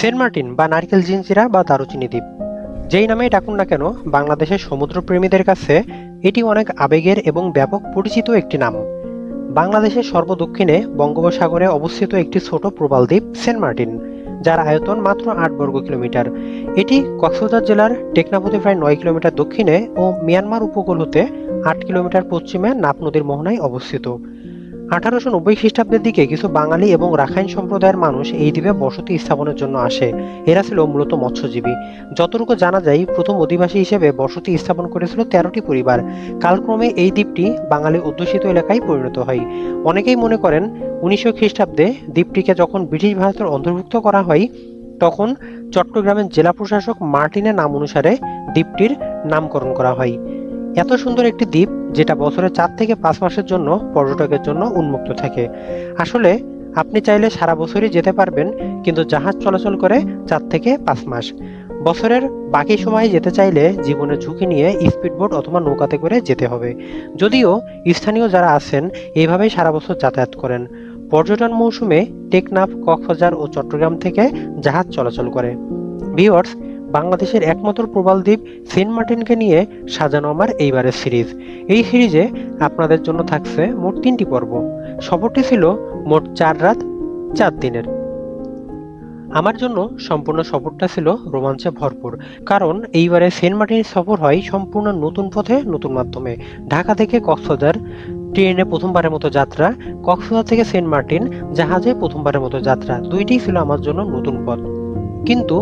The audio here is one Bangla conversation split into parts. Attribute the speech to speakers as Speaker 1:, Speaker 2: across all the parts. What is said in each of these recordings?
Speaker 1: সেন্ট মার্টিন বা নারকেল জিঞ্জিরা বা দারুচিনি দ্বীপ। যেই নামেই ডাকুন না কেন, বাংলাদেশের সমুদ্রপ্রেমীদের কাছে এটি অনেক আবেগের এবং ব্যাপক পরিচিত একটি নাম। বাংলাদেশের সর্বদক্ষিণে বঙ্গোপসাগরে অবস্থিত একটি ছোট প্রবাল দ্বীপ, সেন্ট মার্টিন, যার আয়তন মাত্র আট বর্গ কিলোমিটার। এটি কক্সবাজার জেলার টেকনাফ হতে প্রায় নয় কিলোমিটার দক্ষিণে ও মিয়ানমার উপকূল হতে আট কিলোমিটার পশ্চিমে নাপ নদীর মোহনায় অবস্থিত। আঠারোশো নব্বই খ্রিস্টাব্দের দিকে কিছু বাঙালি এবং রাখাইন সম্প্রদায়ের মানুষ এই দ্বীপে বসতি স্থাপনের জন্য আসে। এরা ছিল মূলত মৎস্যজীবী। যতটুকু জানা যায়, প্রথম অধিবাসী হিসেবে বসতি স্থাপন করেছিল তেরোটি পরিবার। কালক্রমে এই দ্বীপটি বাঙালি অধ্যুষিত এলাকায় পরিণত হয়। অনেকেই মনে করেন, উনিশশো খ্রিস্টাব্দে দ্বীপটিকে যখন ব্রিটিশ ভারতের অন্তর্ভুক্ত করা হয়, তখন চট্টগ্রামের জেলা প্রশাসক মার্টিনের নাম অনুসারে দ্বীপটির নামকরণ করা হয়। এত সুন্দর একটি দ্বীপ যেটা বছরে চার থেকে পাঁচ মাসের জন্য পর্যটকের জন্য উন্মুক্ত থাকে। আসলে আপনি চাইলে সারা বছরই যেতে পারবেন, কিন্তু জাহাজ চলাচল করে চার থেকে পাঁচ মাস। বছরের বাকি সময়ে যেতে চাইলে জীবনের ঝুঁকি নিয়ে স্পিডবোট অথবা নৌকাতে করে যেতে হবে। যদিও স্থানীয় যারা আছেন, এইভাবেই সারা বছর যাতায়াত করেন। পর্যটন মৌসুমে টেকনাফ, কক্সবাজার ও চট্টগ্রাম থেকে জাহাজ চলাচল করে। ভিওয়ার্স বাংলাদেশের একমাত্র প্রবাল দ্বীপ সেন্ট মার্টিনকে নিয়ে সাজানো আমার এইবারের সিরিজ। এই সিরিজে আপনাদের জন্য থাকছে মোট তিনটি পর্ব। সফরটি ছিল মোট চার রাত, চার দিনের। আমার জন্য সম্পূর্ণ সফরটা ছিল রোমাঞ্চে ভরপুর, কারণ এইবারে সেন্ট মার্টিন সফর হয় সম্পূর্ণ নতুন পথে, নতুন মাধ্যমে। ঢাকা থেকে কক্সবাজার ট্রেনে প্রথমবারের মতো যাত্রা, কক্সবাজার থেকে সেন্ট মার্টিন জাহাজে প্রথমবারের মতো যাত্রা, দুইটিই ছিল আমার জন্য নতুন পথ। কিন্তু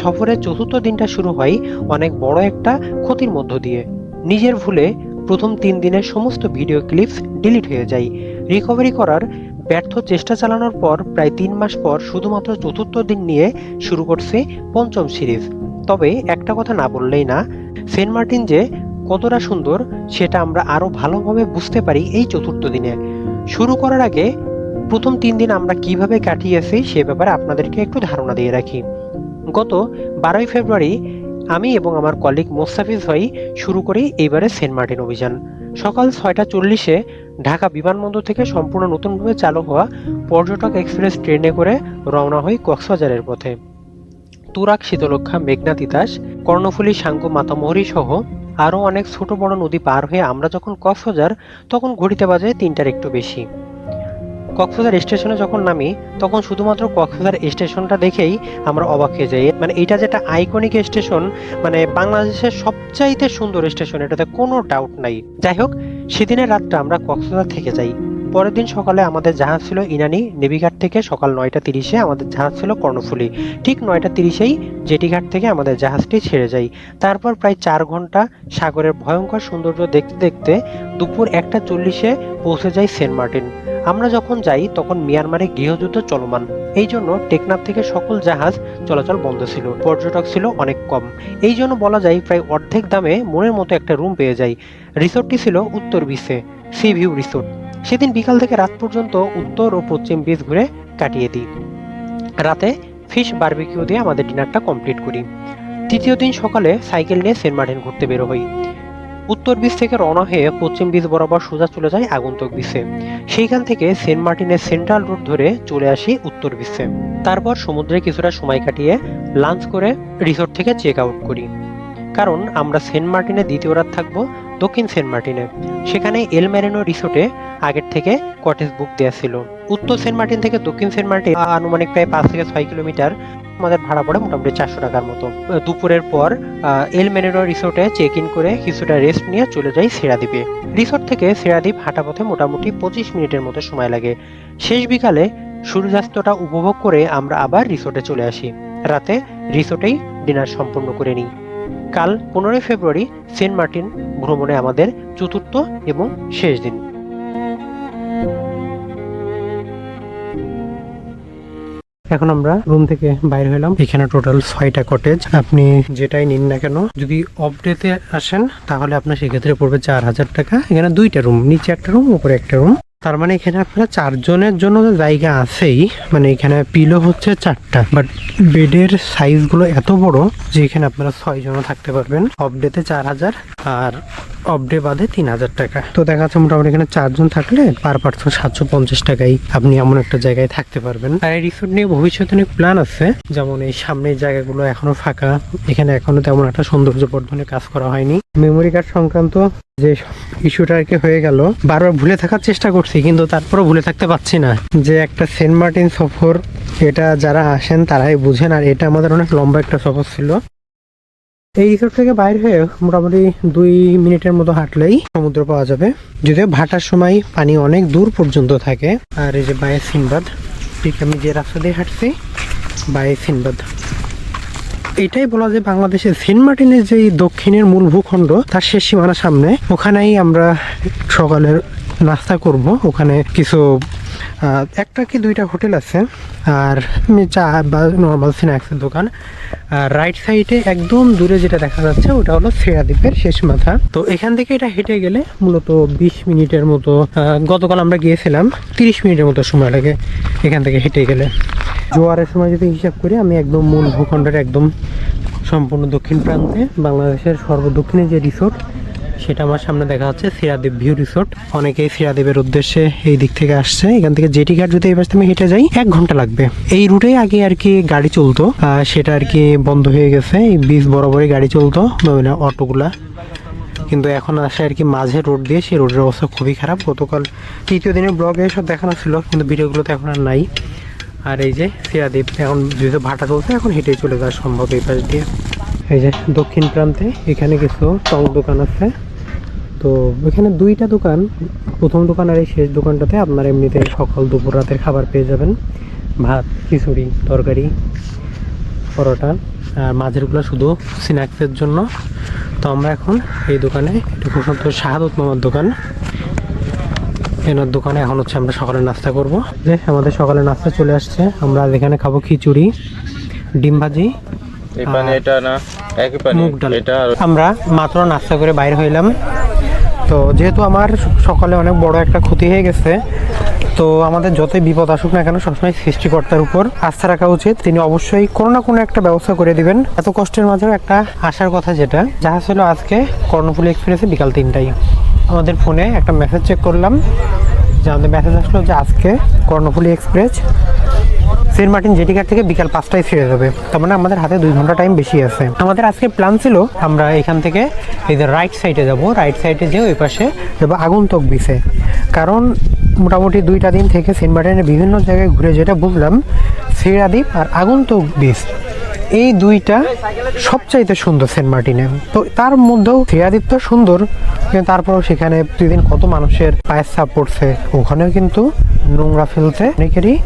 Speaker 1: সফরের চতুর্থ দিনটা শুরু হয় অনেক বড় একটা ক্ষতির মধ্য দিয়ে। নিজের ভুলে প্রথম তিন দিনের সমস্ত ভিডিও ক্লিপস ডিলিট হয়ে যায়। রিকভারি করার ব্যর্থ চেষ্টা চালানোর পর প্রায় তিন মাস পর শুধুমাত্র চতুর্থ দিন নিয়ে শুরু করছে পঞ্চম সিরিজ। তবে একটা কথা না বললেই না, সেন্ট মার্টিন যে কতটা সুন্দর সেটা আমরা আরও ভালোভাবে বুঝতে পারি এই চতুর্থ দিনে। শুরু করার আগে প্রথম তিন দিন আমরা কীভাবে কাটিয়েছি সে ব্যাপারে আপনাদেরকে একটু ধারণা দিয়ে রাখি। গত বারোই ফেব্রুয়ারি আমি এবং আমার কলিগ মোস্তাফিজ ভাই শুরু করি এইবারে সেন্ট মার্টিন অভিযান। সকাল ছয়টা চল্লিশে ঢাকা বিমানবন্দর থেকে সম্পূর্ণ নতুনভাবে চালু হওয়া পর্যটক এক্সপ্রেস ট্রেনে করে রওনা হই কক্সবাজারের পথে। তুরাক শীতলক্ষা মেঘনা, তিতাস, কর্ণফুলী, সাঙ্গু, মাতামহরি সহ আরও অনেক ছোট বড় নদী পার হয়ে আমরা যখন কক্সবাজার, তখন ঘড়িতে বাজে তিনটার একটু বেশি। কক্সবাজার স্টেশনে যখন নামি, তখন শুধুমাত্র কক্সবাজার স্টেশনটা দেখেই আমরা অবাক হয়ে যাই। মানে এটা যেটা আইকনিক স্টেশন মানে বাংলাদেশের সবচাইতে সুন্দর স্টেশন এটাতে কোনো ডাউট নাই। যাই হোক, সেদিনের রাতটা আমরা কক্সবাজার থেকে যাই। পরের দিন সকালে আমাদের জাহাজ ছিল ইনানি নেভিঘাট থেকে সকাল নয়টা তিরিশে, আমাদের জাহাজ ছিল কর্ণফুলি। ঠিক নয়টা তিরিশেই জেটিঘাট থেকে আমাদের জাহাজটি ছেড়ে যায় তারপর প্রায় চার ঘণ্টা সাগরের ভয়ঙ্কর সৌন্দর্য দেখতে দেখতে দুপুর একটা চল্লিশে পৌঁছে যাই সেন্ট মার্টিন। আমরা যখন যাই, তখন মিয়ানমারে গৃহযুদ্ধ চলমান। এই জন্য টেকনাফ থেকে সকল জাহাজ চলাচল বন্ধ ছিল। পর্যটক ছিল অনেক কম। এই জন্য বলা যায়, প্রায় অর্ধেক দামে মনের মতো একটা রুম পেয়ে যাই। রিসোর্টটি ছিল উত্তর বিচে, সি ভিউ রিসোর্ট। সেদিন বিকাল থেকে রাত পর্যন্ত উত্তর ও পশ্চিম বিচ ঘুরে কাটিয়ে দিই। রাতে ফিশ বার্বিকিউ দিয়ে আমাদের ডিনারটা কমপ্লিট করি। তৃতীয় দিন সকালে সাইকেল নিয়ে সেন্ট মার্টিন ঘুরতে বেরো হই। উত্তর বিচ থেকে রওনা হয়ে পশ্চিম বিচ বরাবর সোজা চলে যায় আগন্তুক বিচে। সেইখান থেকে সেন্ট মার্টিনের সেন্ট্রাল রোড ধরে চলে আসি উত্তর বিচে। তারপর সমুদ্রে কিছুটা সময় কাটিয়ে লাঞ্চ করে রিসোর্ট থেকে চেক আউট করি। কারণ আমরা সেন্ট মার্টিনে দ্বিতীয় রাত থাকব দক্ষিণ সেন্ট মার্টিনে। সেখানে এল মেরিনো রিসোর্টে আগের থেকে কটেজ বুক দেওয়া ছিল। উত্তর সেন্ট মার্টিন থেকে দক্ষিণ সেন্ট মার্টিন আনুমানিক প্রায় পাঁচ থেকে ছয় কিলোমিটার আমাদের ভাড়া পড়ে মোটামুটি চারশো টাকার মতো। দুপুরের পর এল মেরিনো রিসোর্টে চেক ইন করে কিছুটা রেস্ট নিয়ে চলে যাই সেরাদ্বীপে রিসোর্ট থেকে সেরাদ্বীপ হাঁটা পথে মোটামুটি পঁচিশ মিনিটের মতো সময় লাগে। শেষ বিকালে সূর্যাস্তটা উপভোগ করে আমরা আবার রিসোর্টে চলে আসি। রাতে রিসোর্টেই ডিনার সম্পন্ন করে নিই। কাল পনেরোই ফেব্রুয়ারি সেন্ট মার্টিন ভ্রমণে আমাদের চতুর্থ এবং শেষ দিন। এখন আমরা রুম থেকে বাইরে হলাম এখানে টোটাল ছয়টা কটেজ আপনি যেটাই নিন না কেন, যদি অফ ডেতে আসেন, তাহলে আপনার সেক্ষেত্রে পড়বে চার হাজার টাকা। এখানে দুইটা রুম নিচে একটা রুম উপরে একটা রুম তার মানে এখানে আপনারা চারজনের জন্য জায়গা আছেই। মানে এখানে পিলো হচ্ছে চারটা। বাট বেডের সাইজগুলো এত বড় যে এখানে আপনারা ছয় জন থাকতে পারবেন। অফ ডেতে চার হাজার। আর অফ ডে বাদে তিন হাজার টাকা। তো দেখা যাচ্ছে মোটামুটি এখানে চারজন থাকলে পার পার্সন সাতশো পঞ্চাশ টাকায় আপনি এমন একটা জায়গায় থাকতে পারবেন। আর এই রিসোর্ট নিয়ে ভবিষ্যতে অনেক প্ল্যান আছে। যেমন এই সামনের জায়গাগুলো এখনও ফাঁকা। এখানে এখনও তেমন একটা সৌন্দর্য বর্ধনের কাজ করা হয়নি। মেমোরি কার্ড সংক্রান্ত যে ইস্যুটা আর কি হয়ে গেল, বারবার ভুলে থাকার চেষ্টা করছি, কিন্তু তারপরও ভুলে থাকতে পারছি না। যে একটা সেন্ট মার্টিন সফর, এটা যারা আসেন তারাই বুঝেন, আর এটা আমাদের অনেক লম্বা একটা সফর ছিল। এই রিসোর্ট থেকে বাইরে হয়ে মোটামুটি দুই মিনিটের মতো হাঁটলেই সমুদ্র পাওয়া যাবে। যদিও ভাটার সময় পানি অনেক দূর পর্যন্ত থাকে। আর এই যে বায়ে সিনবাদ, ঠিক আমি যে রাস্তা দিয়ে হাঁটছি, বায়ে সিনবাদ। এটাই বলা যায় বাংলাদেশের সেন্ট মার্টিনের যে দক্ষিণের মূল ভূখণ্ড, তার শেষ সীমানার সামনে। ওখানেই আমরা সকালের নাস্তা করব। ওখানে কিছু একটা কি দুইটা হোটেল আছে, আর চা বা নর্মাল স্ন্যাক্সের দোকান। আর রাইট সাইডে একদম দূরে যেটা দেখা যাচ্ছে, ওটা হলো সেরাদ্বীপের শেষ মাথা। তো এখান থেকে এটা হেঁটে গেলে মূলত বিশ মিনিটের মতো গতকাল আমরা গিয়েছিলাম, তিরিশ মিনিটের মতো সময় লাগে এখান থেকে হেঁটে গেলে। জোয়ারের সময় যদি হিসাব করি, আমি একদম মূল ভূখণ্ডের একদম সম্পূর্ণ দক্ষিণ প্রান্তে, বাংলাদেশের সর্বদক্ষিণে যে রিসোর্ট সেটা আমার সামনে দেখা যাচ্ছে, সিরাদ্বীপ ভিউ রিসোর্ট। অনেকেই সিরাদ্বীপের উদ্দেশ্যে এই দিক থেকে আসছে। এখান থেকে জেটি ঘাট যদি এই পাশে আমি হেঁটে যাই, এক ঘণ্টা লাগবে। এই রুটে আগে আর কি গাড়ি চলতো সেটা আর কি বন্ধ হয়ে গেছে। এই বীজ বরাবরই গাড়ি চলতো মানে অটোগুলা। কিন্তু এখন আসে আর কি মাঝে রোড দিয়ে, সেই রোডের অবস্থা খুবই খারাপ। গতকাল তৃতীয় দিনের ব্লগে সব দেখানো ছিল, কিন্তু ভিডিওগুলোতে এখন আর নাই। আর এই যে সিরাদ্বীপ, এখন যেহেতু ভাটা চলছে, এখন হেঁটেই চলে যাওয়া সম্ভব এই পাশ দিয়ে। এই যে দক্ষিণ প্রান্তে এখানে কিছু টং দোকান আছে। তো এখানে দুইটা দোকান প্রথম দোকান আর এই শেষ দোকানটাতে আপনার এমনিতে সকাল দুপুর রাতের খাবার পেয়ে যাবেন। ভাত খিচুড়ি তরকারি পরোটা আর মাঝেরগুলো শুধু স্ন্যাক্সের জন্য। তো আমরা এখন এই দোকানে এটা প্রশান্ত শাহাদত মামার দোকান। এনার দোকানে এখন হচ্ছে আমরা সকালে নাস্তা করব। যে আমাদের সকালে নাস্তা চলে আসছে আমরা এখানে খাব খিচুড়ি ডিম ভাজি আমরা মাত্র নাস্তা করে বাইরে হইলাম। তো যেহেতু আমার সকালে অনেক বড় একটা ক্ষতি হয়ে গেছে, তো আমাদের যতই বিপদ আসুক না কেন সবসময় সৃষ্টিকর্তার উপর আস্থা রাখা উচিত। তিনি অবশ্যই কোনো না কোনো একটা ব্যবস্থা করে দিবেন। এত কষ্টের মাঝেও একটা আসার কথা যেটা যাহা ছিল আজকে কর্ণফুলি এক্সপ্রেসে বিকাল তিনটায়। আমাদের ফোনে একটা মেসেজ চেক করলাম। যে আমাদের মেসেজ আসলো যে আজকে Karnaphuli express Saint Martin jetty ঘাট থেকে বিকাল পাঁচটায় ছেড়ে যাবে তার মানে আমাদের হাতে দুই ঘণ্টা টাইম বেশি আছে। আমাদের আজকে প্ল্যান ছিল, আমরা এখান থেকে এই যে রাইট সাইডে যাব। রাইট সাইডে যেয়ে ওই পাশে যাব আগন্তক বিচে কারণ মোটামুটি দুইটা দিন থেকে সেন্ট মার্টিনের বিভিন্ন জায়গায় ঘুরে যেটা বুঝলাম, সিরাদ্বীপ আর আগন্তক বিচ এই দুইটা সবচাইতে সুন্দর সেন্ট মার্টিনে। তো তার মধ্যেও সিরাদ্বীপ সুন্দর, কিন্তু তারপরেও সেখানে প্রতিদিন কত মানুষের পায়ের ছাপ পড়ছে, ওখানেও কিন্তু নোংরা ফেলতে অনেকেরই।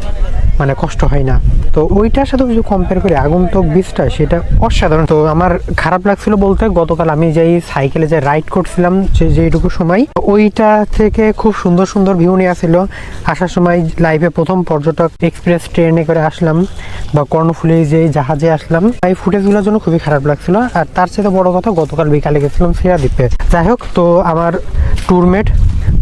Speaker 1: মানে কষ্ট হয় না। তো ওইটার সাথে যদি কম্পেয়ার করি আগন্তক বীজটা সেটা অসাধারণ। তো আমার খারাপ লাগছিল বলতে গতকাল আমি যেই সাইকেলে যে রাইড করছিলাম যে যেইটুকু সময়, ওইটা থেকে খুব সুন্দর সুন্দর ভিউ নিয়ে আসছিল আসার সময় লাইভে প্রথম পর্যটক এক্সপ্রেস ট্রেনে করে আসলাম বা কর্ণফুলি যে জাহাজে আসলাম। এই ফুটেজগুলোর জন্য খুবই খারাপ লাগছিল। আর তার সাথে বড় কথা গতকাল বিকালে গেছিলাম সিরাদ্বীপে যাই হোক, তো আমার ট্যুরমেট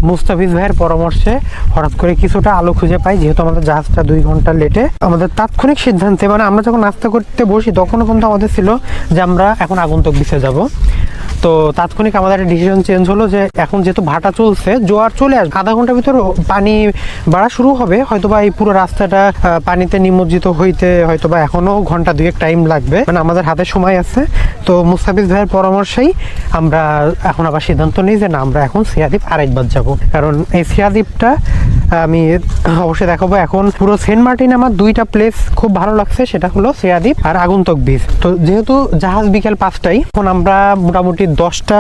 Speaker 1: মুস্তাফিজ ভাইয়ের পরামর্শে হঠাৎ করে কিছুটা আলো খুঁজে পাই, যেহেতু আমাদের জাহাজটা দুই ঘণ্টা লেটে আমাদের তাৎক্ষণিক সিদ্ধান্তে মানে আমরা যখন নাস্তা করতে বসি, তখনও কিন্তু আমাদের ছিল যে আমরা এখন আগন্তক বিচে যাব। তো তাৎক্ষণিক আমাদের ডিসিশন চেঞ্জ হলো যে এখন যেহেতু ভাটা চলছে, জোয়ার চলে আসবে, আধা ঘণ্টার ভিতর পানি বাড়া শুরু হবে। হয়তোবা এই পুরো রাস্তাটা পানিতে নিমজ্জিত হইতে হয়তোবা এখনও ঘণ্টা দুয়েক টাইম লাগবে। মানে আমাদের হাতে সময় আছে। তো মুস্তাফিজ ভাইয়ের পরামর্শেই আমরা এখন আবার সিদ্ধান্ত নিই যে না, আমরা এখন সিয়াদ্বীপ আরেকবার যাব। কারণ এই সিয়াদ্বীপটা আমি অবশ্যই দেখাবো এখন পুরো সেন্ট মার্টিন আমার দুইটা প্লেস খুব ভালো লাগছে, সেটা হলো সিয়াদ্বীপ আর আগন্তক বিচ। তো যেহেতু জাহাজ বিকেল পাঁচটাই এখন আমরা মোটামুটি দশটা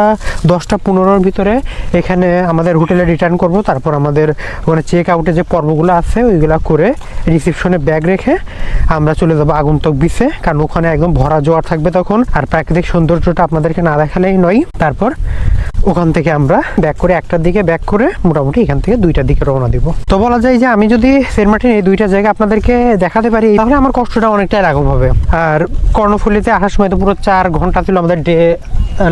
Speaker 1: দশটা পনেরোর ভিতরে এখানে আমাদের হোটেলে রিটার্ন করব। তারপর আমাদের ওখানে চেক আউটে যে পর্বগুলো আছে, ওইগুলো করে রিসিপশনে ব্যাগ রেখে আমরা চলে যাব আগন্তক বিচে কারণ ওখানে একদম ভরা জোয়ার থাকবে তখন। আর প্রাকৃতিক সৌন্দর্যটা আপনাদেরকে না দেখালেই নয়। তারপর ওখান থেকে আমরা ব্যাক করে একটার দিকে ব্যাক করে মোটামুটি এখান থেকে দুইটার দিকে রওনা দিব। তো বলা যায় যে আমি যদি সেন্ট মার্টিন এই দুইটা জায়গা আপনাদেরকে দেখাতে পারি, তাহলে আমার কষ্টটা অনেকটাই লাঘব হবে। আর কর্ণফুলিতে আসার সময় তো পুরো চার ঘণ্টা ছিল আমাদের ডে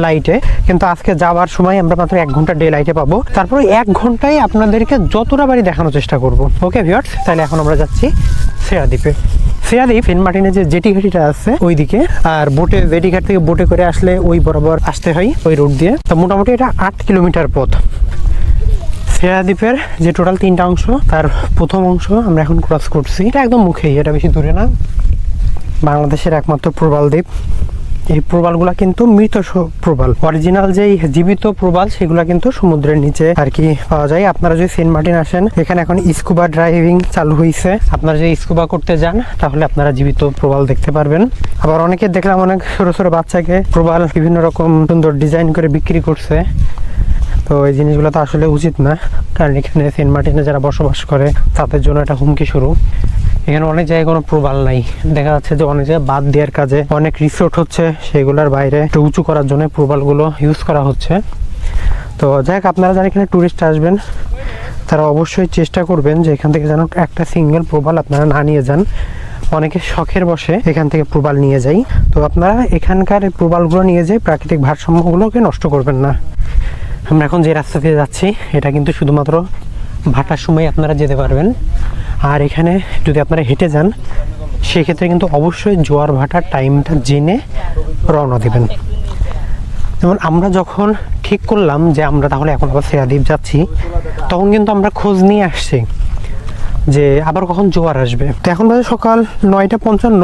Speaker 1: লাইটে কিন্তু আজকে যাওয়ার সময় আমরা মাত্র এক ঘণ্টা ডে লাইটে পাবো। তারপরে এক ঘন্টায় আপনাদেরকে যতটা বাড়ি দেখানোর চেষ্টা করব। ওকে ভিউয়ার্স তাহলে এখন আমরা যাচ্ছি সেরাদ্বীপে সিরাদি সেন্ট মার্টিনের যে জেটি ঘাটিটা আছে, ওইদিকে। আর বোটে জেটি ঘাট থেকে বোটে করে আসলে ওই বরাবর আসতে হয়, ওই রোড দিয়ে। তো মোটামুটি এটা আট কিলোমিটার পথ। সেরা দ্বীপের যে টোটাল তিনটা অংশ, তার প্রথম অংশ আমরা এখন ক্রস করছি। এটা একদম মুখেই, এটা বেশি দূরে না। বাংলাদেশের একমাত্র প্রবাল দ্বীপ। এই প্রবালগুলা কিন্তু মৃত প্রবাল। অরিজিনাল যেই জীবিত প্রবাল, সেগুলা কিন্তু সমুদ্রের নিচে আর কি পাওয়া যায়। আপনারা যদি সেন্ট মার্টিন আসেন, এখানে এখন স্কুবা ড্রাইভিং চালু হয়েছে আপনারা যদি স্কুবা করতে যান, তাহলে আপনারা জীবিত প্রবাল দেখতে পারবেন। আবার অনেকে দেখলাম অনেক ছোট ছোট বাচ্চাকে প্রবাল বিভিন্ন রকম সুন্দর ডিজাইন করে বিক্রি করছে। তো এই জিনিসগুলো তো আসলে উচিত না। কারণ এখানে সেন্ট মার্টিনে যারা বসবাস করে, তাদের জন্য এটা হুমকি শুরু এখানে অনেক জায়গায় কোনো প্রবাল নাই। দেখা যাচ্ছে যে অনেক জায়গায় বাদ দেওয়ার কাজে অনেক রিসোর্ট হচ্ছে, সেগুলোর বাইরে একটু উঁচু করার জন্য প্রবালগুলো ইউজ করা হচ্ছে। তো যাই হোক, আপনারা যারা এখানে ট্যুরিস্ট আসবেন, তারা অবশ্যই চেষ্টা করবেন যে এখান থেকে যেন একটা সিঙ্গেল প্রবাল আপনারা না নিয়ে যান। অনেকে শখের বসে এখান থেকে প্রবাল নিয়ে যাই তো আপনারা এখানকার প্রবালগুলো নিয়ে যেয়ে প্রাকৃতিক ভারসাম্যগুলোকে নষ্ট করবেন না। আমরা এখন যে রাস্তা দিয়ে যাচ্ছি, এটা কিন্তু শুধুমাত্র ভাটার সময় আপনারা যেতে পারবেন। আর এখানে যদি আপনারা হেঁটে যান, সেক্ষেত্রে কিন্তু অবশ্যই জোয়ার ভাটার টাইমটা জেনে রওনা দেবেন। যেমন আমরা যখন ঠিক করলাম যে আমরা তাহলে এখন আবার সেরাদ্বীপ যাচ্ছি, তখন কিন্তু আমরা খোঁজ নিয়ে আসছি যে আবার কখন জোয়ার আসবে। তো এখন সকাল নয়টা পঞ্চান্ন।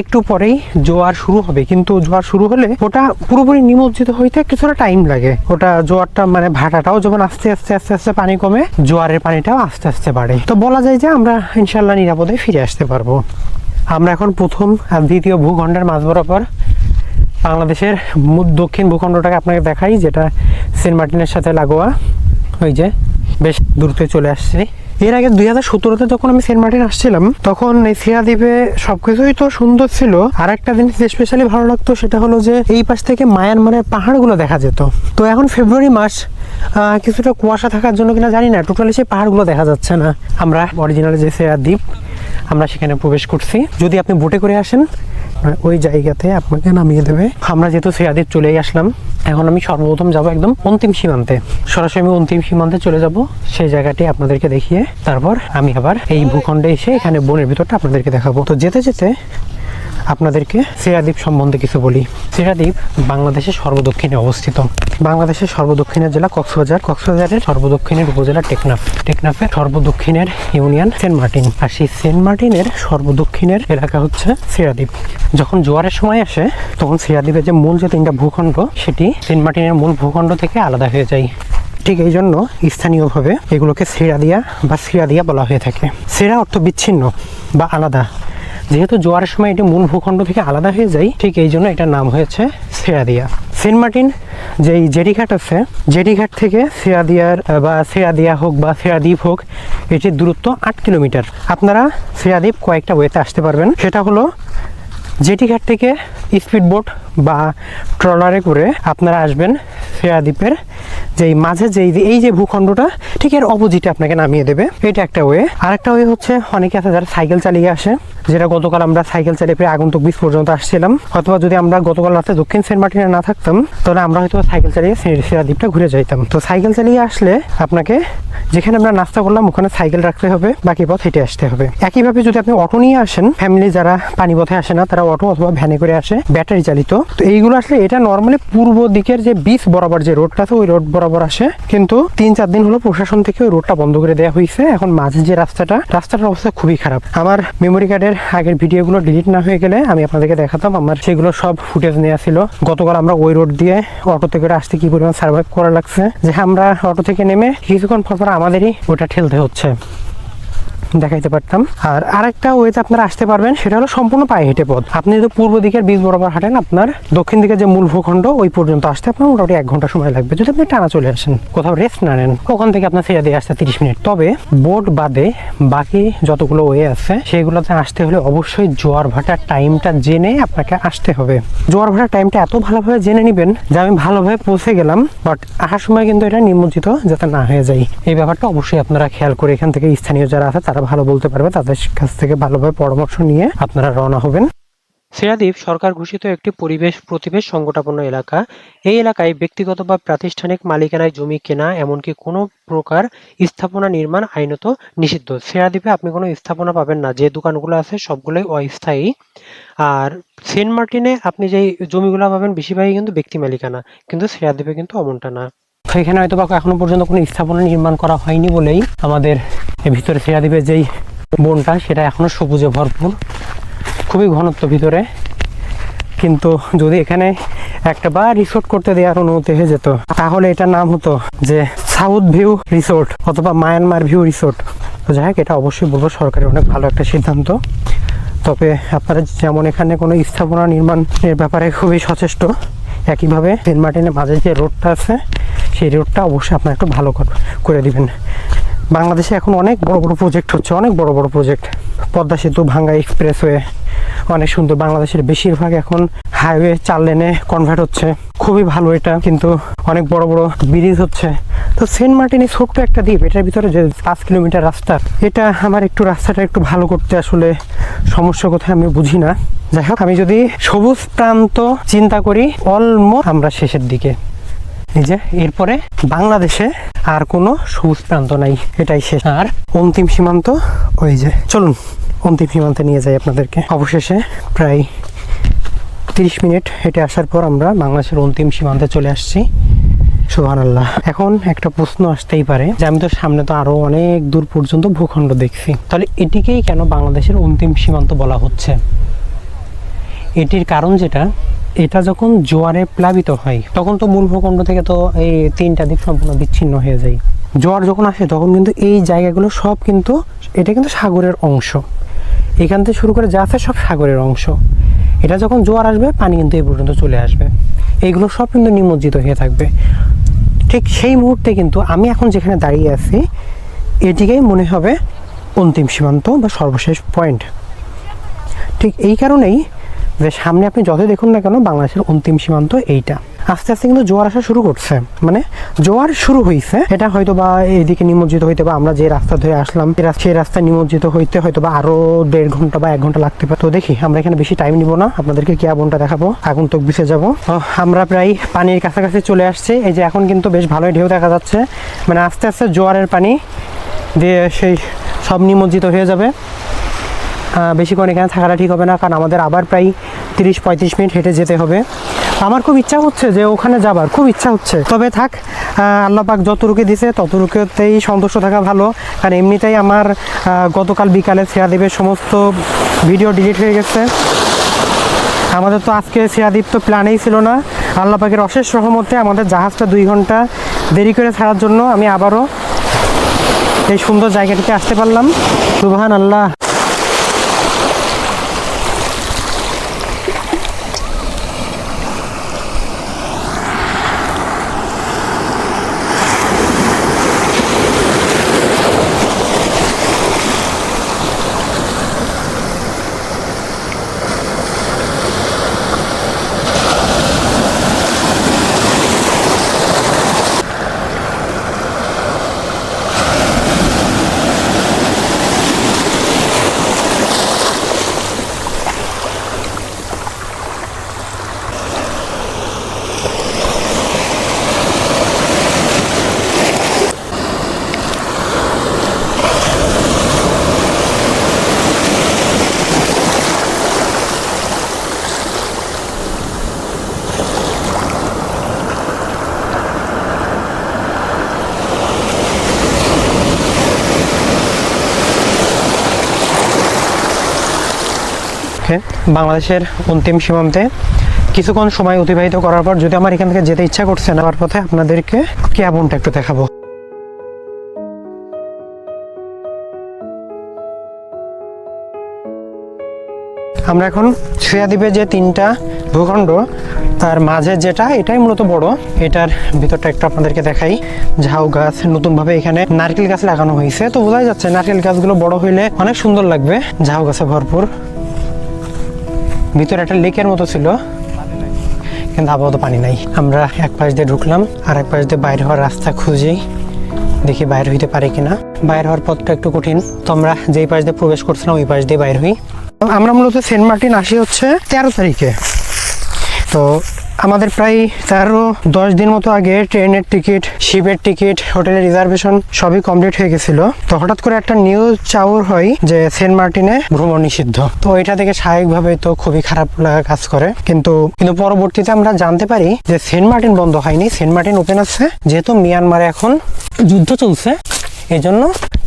Speaker 1: একটু পরেই জোয়ার শুরু হবে। কিন্তু জোয়ার শুরু হলে ওটা পুরোপুরি নিমজ্জিত হইতে কিছুটা টাইম লাগে। ওটা জোয়ারটা মানে ভাটাটাও যখন আস্তে আস্তে আস্তে আস্তে পানি কমে, জোয়ারের পানিটাও আস্তে আস্তে বাড়ে। তো বলা যায় যে আমরা ইনশাল্লাহ নিরাপদে ফিরে আসতে পারব। আমরা এখন প্রথম আর দ্বিতীয় ভূখণ্ডের মাঝ বরাবর বাংলাদেশের দক্ষিণ ভূখণ্ডটাকে আপনাকে দেখাই, যেটা সেন্ট মার্টিনের সাথে লাগোয়া। ওই যে বেশ দূরতে চলে আসছে। এর আগে দুই হাজার সতেরোতে যখন আমি সেন্ট মার্টিন আসছিলাম, তখন এই সিয়া দ্বীপে সবকিছুই তো সুন্দর ছিল। আর একটা জিনিস স্পেশালি ভালো লাগতো সেটা হলো যে এই পাশ থেকে মায়ানমারের পাহাড়গুলো দেখা যেত। তো এখন ফেব্রুয়ারি মাস কিছুটা কুয়াশা থাকার জন্য কিনা জানি না টোটালি সেই পাহাড়গুলো দেখা যাচ্ছে না। আমরা অরিজিনাল যে সিয়া দ্বীপ, আমরা সেখানে প্রবেশ করছি। যদি আপনি বোটে করে আসেন, ওই জায়গাতে আপনাকে নামিয়ে দেবে। আমরা যেহেতু সেয়াদের চলেই আসলাম এখন আমি সর্বপ্রথম যাব একদম অন্তিম সীমান্তে। সরাসরি আমি অন্তিম সীমান্তে চলে যাব। সেই জায়গাটি আপনাদেরকে দেখিয়ে তারপর আমি আবার এই ভূখণ্ডে এসে এখানে বনের ভিতরটা আপনাদেরকে দেখাবো। তো যেতে যেতে আপনাদেরকে সেরাদ্বীপ সম্বন্ধে কিছু বলি। সেরাদ্বীপ বাংলাদেশের সর্বদক্ষিণে অবস্থিত। বাংলাদেশের সর্বদক্ষিণের জেলা কক্সবাজার। কক্সবাজারের সর্বদক্ষিণের উপজেলা টেকনাফ। টেকনাফের সর্বদক্ষিণের ইউনিয়ন সেন্ট মার্টিন। আর সেই সেন্ট মার্টিনের সর্বদক্ষিণের এলাকা হচ্ছে সিরাদ্বীপ। যখন জোয়ারের সময় আসে, তখন সিরাদ্বীপের যে মূল যে তিনটা ভূখণ্ড, সেটি সেন্ট মার্টিনের মূল ভূখণ্ড থেকে আলাদা হয়ে যায়। ঠিক এই জন্য স্থানীয়ভাবে এগুলোকে সেরা দিয়া বা সিরা দিয়া বলা হয়ে থাকে। সেরা অর্থ বিচ্ছিন্ন বা আলাদা। যেহেতু জোয়ারের সময় এটি মূল ভূখণ্ড থেকে আলাদা হয়ে যায়, ঠিক এই জন্য এটার নাম হয়েছে সেরাদিয়া সেন্ট মার্টিন যেই জেডিঘাট আছে জেডিঘাট থেকে সেরাদিয়ার বা সেরাদিয়া হোক বা সেরাদ্বীপ হোক, এটির দূরত্ব আট কিলোমিটার। আপনারা সেরাদ্বীপ কয়েকটা ওয়েতে আসতে পারবেন। সেটা হলো জেটিঘাট থেকে স্পিড বোট বা ট্রলারে করে আপনারা আসবেন ফেরাদ্বীপের যেই মাঝে যেই এই যে ভূখণ্ডটা, ঠিক এর অপোজিটে আপনাকে নামিয়ে দেবে। এটা একটা ওয়ে আরেকটা ওয়ে হচ্ছে, অনেকে আছে যারা সাইকেল চালিয়ে আসে, যেটা গতকাল আমরা সাইকেল চালিয়ে প্রায় আগন্তুক বিচ পর্যন্ত আসছিলাম। অথবা যদি আমরা গতকাল রাতে দক্ষিণ সেন্ট মার্টিনে না থাকতাম, তাহলে আমরা হয়তো সাইকেল চালিয়ে সে- সেরাদ্বীপটা ঘুরে যাইতাম। তো সাইকেল চালিয়ে আসলে আপনাকে যেখানে আমরা নাস্তা করলাম, ওখানে সাইকেল রাখতে হবে, বাকি পথ হেঁটে আসতে হবে। একইভাবে যদি আপনি অটো নিয়ে আসেন ফ্যামিলি যারা পানি পথে আসে না, তারা অটো অথবা ভ্যানে করে আসে ব্যাটারি চালিত। তো এইগুলো আসলে এটা নর্মালি পূর্ব দিকের যে বিচ বরাবর যে রোডটা আছে, ওই রোড বরাবর আসে। কিন্তু তিন চার দিন হলো প্রশাসন থেকে ওই রোডটা বন্ধ করে দেওয়া হয়েছে এখন মাঝে যে রাস্তাটা, রাস্তাটার অবস্থা খুবই খারাপ। আমার মেমোরি কার্ডের আগের ভিডিওগুলো ডিলিট না হয়ে গেলে আমি আপনাদেরকে দেখাতাম। আমার সেগুলো সব ফুটেজ নেওয়া ছিল। গতকাল আমরা ওই রোড দিয়ে অটো থেকে আসতে কি পরিমাণ সার্ভাইভ করা লাগছে? যে আমরা অটো থেকে নেমে কিছুক্ষণ পর পর আমাদেরই ওটা ঠেলতে হচ্ছে। দেখাইতে পারতাম। আর আরেকটা ওয়েতে আপনারা আসতে পারবেন, সেটা হলো সম্পূর্ণ পায়ে হেঁটে পথ। আপনি যদি পূর্ব দিকের বীজ বরাবর হাঁটেন, আপনার দক্ষিণ দিকের যে মূল ভূখণ্ড, ওই পর্যন্ত আসতে আপনার মোটামুটি এক ঘণ্টা সময় লাগবে। যদি আপনি টানা চলে আসেন, কোথাও রেস্ট না নেন, ওখান থেকে আপনার সেরা দিয়ে আসতে তিরিশ মিনিট। তবে বোট বাদে বাকি যতগুলো ওয়ে আছে, সেগুলোতে আসতে হলে অবশ্যই জোয়ার ভাটার টাইমটা জেনে আপনাকে আসতে হবে। জোয়ার ভাটার টাইমটা এত ভালোভাবে জেনে নেবেন যে আমি ভালোভাবে পৌঁছে গেলাম বাট আসার সময় কিন্তু এটা নিমজ্জিত যাতে না হয়ে যায়। এই ব্যাপারটা অবশ্যই আপনারা খেয়াল করে এখান থেকে স্থানীয় যারা আছে, তারা ভালো বলতে পারবে তাদের কাছ থেকে ভালোভাবে পরামর্শ নিয়ে আপনারা রওনা হবেন। সেরাদ্বীপ সরকার ঘোষিত একটি পরিবেশ প্রতিবেশ সংকটাপন্ন এলাকা। এই এলাকায় ব্যক্তিগত বা প্রাতিষ্ঠানিক মালিকানায় জমি কেনা এমনকি কোনো প্রকার স্থাপনা নির্মাণ আইনত নিষিদ্ধ। সেরাদ্বীপে আপনি কোনো স্থাপনা পাবেন না যে দোকানগুলো আছে সবগুলোই অস্থায়ী। আর সেন্ট মার্টিনে আপনি যেই জমিগুলো পাবেন বেশিরভাগই কিন্তু ব্যক্তি মালিকানা কিন্তু সেরাদ্বীপে কিন্তু অমনটা না। এখানে হয়তো বা এখনও পর্যন্ত কোনো স্থাপনা নির্মাণ করা হয়নি বলেই আমাদের ভিতরে দিবে যেই বনটা, সেটা এখনও সবুজে ভরপুর। খুবই ঘনত্ব ভিতরে। কিন্তু যদি এখানে একটা বা রিসোর্ট করতে দেওয়ার অনুমতি হয়ে যেত, তাহলে এটার নাম হতো যে সাউথ ভিউ রিসোর্ট অথবা মায়ানমার ভিউ রিসোর্ট তো যাই হোক, এটা অবশ্যই বলব, সরকারের অনেক ভালো একটা সিদ্ধান্ত। তবে আপনারা যেমন এখানে কোনো স্থাপনা নির্মাণের ব্যাপারে খুবই সচেষ্ট, একইভাবে সেন্ট মার্টিনের মাঝে যে রোডটা আছে, সেই রোডটা অবশ্যই আপনারা একটু ভালো করে দিবেন। বাংলাদেশে এখন অনেক বড় বড় প্রজেক্ট হচ্ছে, অনেক বড় বড় প্রজেক্ট পদ্মা সেতু, ভাঙ্গা এক্সপ্রেসওয়ে অনেক সুন্দর। বাংলাদেশের বেশিরভাগ এখন হাইওয়ে চার লেনে কনভার্ট হচ্ছে। খুবই ভালো এটা, কিন্তু অনেক বড় বড় ব্রিজ হচ্ছে। তো সেন্ট মার্টিনে ছোট্ট একটা দ্বীপ, এটার ভিতরে যে পাঁচ কিলোমিটার রাস্তা, এটা আমার একটু রাস্তাটা একটু ভালো করতে আসলে সমস্যা কোথায় আমি বুঝি না। যাই হোক, আমি যদি সবুজ প্রান্ত চিন্তা করি অলমোস্ট আমরা শেষের দিকে। এই যে, এরপরে বাংলাদেশে আর কোনো সবুজ প্রান্ত নাই, এটাই শেষ। আর অন্তিম সীমান্ত, ওই যে, চলুন, অন্তিম সীমান্তে নিয়ে যাই আপনাদেরকে। অবশেষে প্রায় তিরিশ মিনিট হেঁটে আসার পর আমরা বাংলাদেশের অন্তিম সীমান্তে চলে আসছি। সুহান আল্লাহ এখন একটা প্রশ্ন আসতেই পারে যে, আমি তো সামনে তো আরও অনেক দূর পর্যন্ত ভূখণ্ড দেখছি। তাহলে এটিকেই কেন বাংলাদেশের অন্তিম সীমান্ত বলা হচ্ছে? এটির কারণ যেটা এটা যখন জোয়ারে প্লাবিত হয়, তখন তো মূল ভূখণ্ড থেকে তো এই তিনটা দিক সম্পূর্ণ বিচ্ছিন্ন হয়ে যায়। জোয়ার যখন আসে, তখন কিন্তু এই জায়গাগুলো সব কিন্তু, এটা কিন্তু সাগরের অংশ। এখান থেকে শুরু করে যা আছে সব সাগরের অংশ। এটা যখন জোয়ার আসবে, পানি কিন্তু এই পর্যন্ত চলে আসবে। এইগুলো সব কিন্তু নিমজ্জিত হয়ে থাকবে। ঠিক সেই মুহূর্তে কিন্তু আমি এখন যেখানে দাঁড়িয়ে আছি, এটিকেই মনে হবে অন্তিম সীমান্ত বা সর্বশেষ পয়েন্ট। ঠিক এই কারণেই যে সামনে আপনি যতই দেখুন না কেন, বাংলাদেশের অন্তিম সীমান্ত এইটা। আস্তে আস্তে কিন্তু জোয়ার আসা শুরু করছে। মানে জোয়ার শুরু হয়েছে এটা হয়তো বা এইদিকে নিমজ্জিত হইতে বা আমরা যে রাস্তা ধরে আসলাম রাস্তা- সেই রাস্তায় নিমজ্জিত হইতে হয়তো বা আরও দেড় ঘণ্টা বা এক ঘণ্টা লাগতে পারে। তো দেখি, আমরা এখানে বেশি টাইম নিব না, আপনাদেরকে কি আগুনটা দেখাবো? আগুন তো বিছে যাব আমরা প্রায় পানির কাছাকাছি চলে আসছি। এই যে এখন কিন্তু বেশ ভালোই ঢেউ দেখা যাচ্ছে। মানে আস্তে আস্তে জোয়ারের পানি দিয়ে সেই সব নিমজ্জিত হয়ে যাবে। বেশিক্ষণ এখানে থাকাটা ঠিক হবে না, কারণ আমাদের আবার প্রায় তিরিশ পঁয়ত্রিশ মিনিট হেঁটে যেতে হবে। আমার খুব ইচ্ছা হচ্ছে যে ওখানে যাবার খুব ইচ্ছা হচ্ছে। তবে থাক আহ, আল্লাহ পাক যতটুকু দিছে ততটুকুতেই সন্তুষ্ট থাকা ভালো। কারণ এমনিতেই আমার গতকাল বিকালে সেরাদ্বীপের সমস্ত ভিডিও ডিলিট হয়ে গেছে। আমাদের তো আজকে সেরাদ্বীপ তো প্ল্যানেই ছিল না। আল্লাহ পাকের অশেষ রহমতে আমাদের জাহাজটা দুই ঘণ্টা দেরি করে ছাড়ার জন্য আমি আবারও এই সুন্দর জায়গাটিতে আসতে পারলাম। সুবহান আল্লাহ ওকে বাংলাদেশের অন্তিম সীমান্তে কিছুক্ষণ সময় অতিবাহিত করার পর যদি আমার এখান থেকে যেতে ইচ্ছা করছে না, আমার পথে আপনাদেরকে কেবনটা একটু দেখাবো। আমরা এখন শ্রেয়াদ্বীপে যে তিনটা ভূখণ্ড, তার মাঝে যেটা, এটাই মূলত বড়। এটার ভিতরটা একটু আপনাদেরকে দেখাই। ঝাউ গাছ নতুনভাবে এখানে নারকেল গাছ লাগানো হয়েছে। তো বোঝাই যাচ্ছে নারকেল গাছগুলো বড় হইলে অনেক সুন্দর লাগবে। ঝাউ গাছে ভরপুর ভিতরে একটা লেকের মতো ছিল, কিন্তু আপাতত পানি নাই। আমরা এক পাশ দিয়ে ঢুকলাম, আর এক পাশ দিয়ে বাইরে হওয়ার রাস্তা খুঁজি দেখি বাইর হইতে পারে কিনা। বাইর হওয়ার পথটা একটু কঠিন, তো আমরা যেই পাশ দিয়ে প্রবেশ করছিলাম, ওই পাশ দিয়ে বাইর হই। আমরা মূলত সেন্ট মার্টিন আসি হচ্ছে তেরো তারিখে। তো আমাদের প্রায় তেরো, দশ দিন মতো আগে ট্রেনের টিকিট, শিপের টিকিট, হোটেলের রিজার্ভেশন সবই কমপ্লিট হয়ে গেছিল। তো হঠাৎ করে একটা নিউজ চাউর হয় যে সেন্ট মার্টিনে ভ্রমণ নিষিদ্ধ। তো এটা থেকে স্বাভাবিকভাবে তো খুবই খারাপ লাগা কাজ করে। কিন্তু কিন্তু পরবর্তীতে আমরা জানতে পারি যে সেন্ট মার্টিন বন্ধ হয়নি। সেন্ট মার্টিন ওপেন আছে, যেহেতু মিয়ানমারে এখন যুদ্ধ চলছে। এই জন্য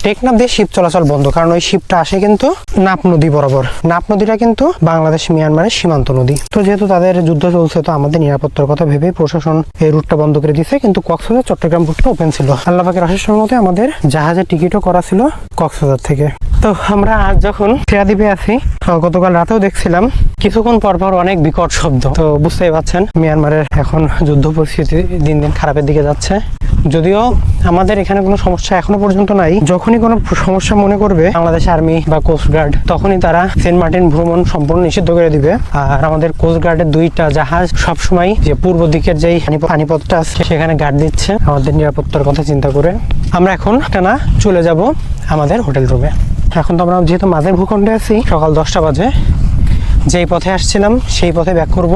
Speaker 1: টেকনাফ দিয়ে শিপ চলাচল বন্ধ, কারণ ওই শিপটা আসে কিন্তু নাপ নদী বরাবর। নাপ নদীটা কিন্তু বাংলাদেশ মিয়ানমারের সীমান্ত নদী। তো যেহেতু তাদের যুদ্ধ চলছে, তো আমাদের নিরাপত্তার কথা ভেবে প্রশাসন এই রুটটা বন্ধ করে দিয়েছে কিন্তু কক্সবাজার, চট্টগ্রাম রুটটা ওপেন ছিল। আল্লাহ পাকের অশেষ মতে আমাদের জাহাজের টিকিটও করা ছিল কক্সবাজার থেকে। তো আমরা আজ যখন ক্রীড়াদ্বীপে আছি গতকাল রাতেও দেখছিলাম কিছুক্ষণ পর পর অনেক বিকট শব্দ। তো বুঝতেই পারছেন, মিয়ানমারের এখন যুদ্ধ পরিস্থিতি দিন দিন খারাপের দিকে যাচ্ছে। যদিও আমাদের এখানে কোনো সমস্যা এখনও পর্যন্ত নাই। যখনই কোনো সমস্যা মনে করবে বাংলাদেশ আর্মি বা কোস্ট গার্ড, তখনই তারা সেন্ট মার্টিন ভ্রমণ সম্পূর্ণ নিষিদ্ধ করে দিবে। আর আমাদের কোস্ট গার্ডের দুইটা জাহাজ সবসময় যে পূর্ব দিকের যেই পানিপথটা আছে, সেখানে গার্ড দিচ্ছে। আমাদের নিরাপত্তার কথা চিন্তা করে আমরা এখন টানা চলে যাব আমাদের হোটেল রুমে। এখন তো আমরা যেহেতু মাঝের ভূখণ্ডে আছি, সকাল দশটা বাজে। যেই পথে আসছিলাম, সেই পথে ব্যাক করব।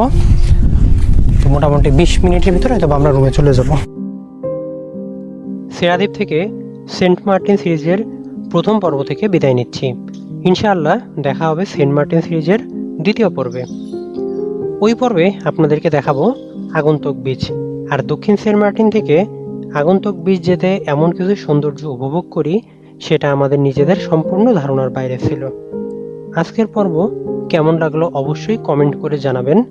Speaker 1: তো মোটামুটি বিশ মিনিটের ভিতরে হয়তো আমরা রুমে চলে যাব।
Speaker 2: সেরাদ্বীপ থেকে সেন্ট মার্টিন সিরিজের প্রথম পর্ব থেকে বিদায় নিচ্ছি। ইনশাআল্লাহ দেখা হবে সেন্ট মার্টিন সিরিজের দ্বিতীয় পর্বে। ওই পর্বে আপনাদেরকে দেখাবো আগন্তুক বীচ আর দক্ষিণ সেন্ট মার্টিন থেকে আগন্তুক বীচ যেতে এমন কিছু সৌন্দর্য উপভোগ করি, সেটা আমাদের নিজেদের সম্পূর্ণ ধারণার বাইরে ছিল। আজকের পর্ব কেমন লাগল অবশ্যই কমেন্ট করে জানাবেন।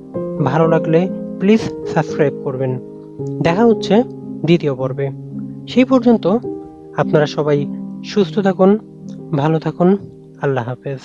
Speaker 2: ভালো লাগলে প্লিজ সাবস্ক্রাইব করবেন। দেখা হচ্ছে দ্বিতীয় পর্বে। সেই পর্যন্ত আপনারা সবাই সুস্থ থাকুন, ভালো থাকুন, আল্লাহ হাফেজ।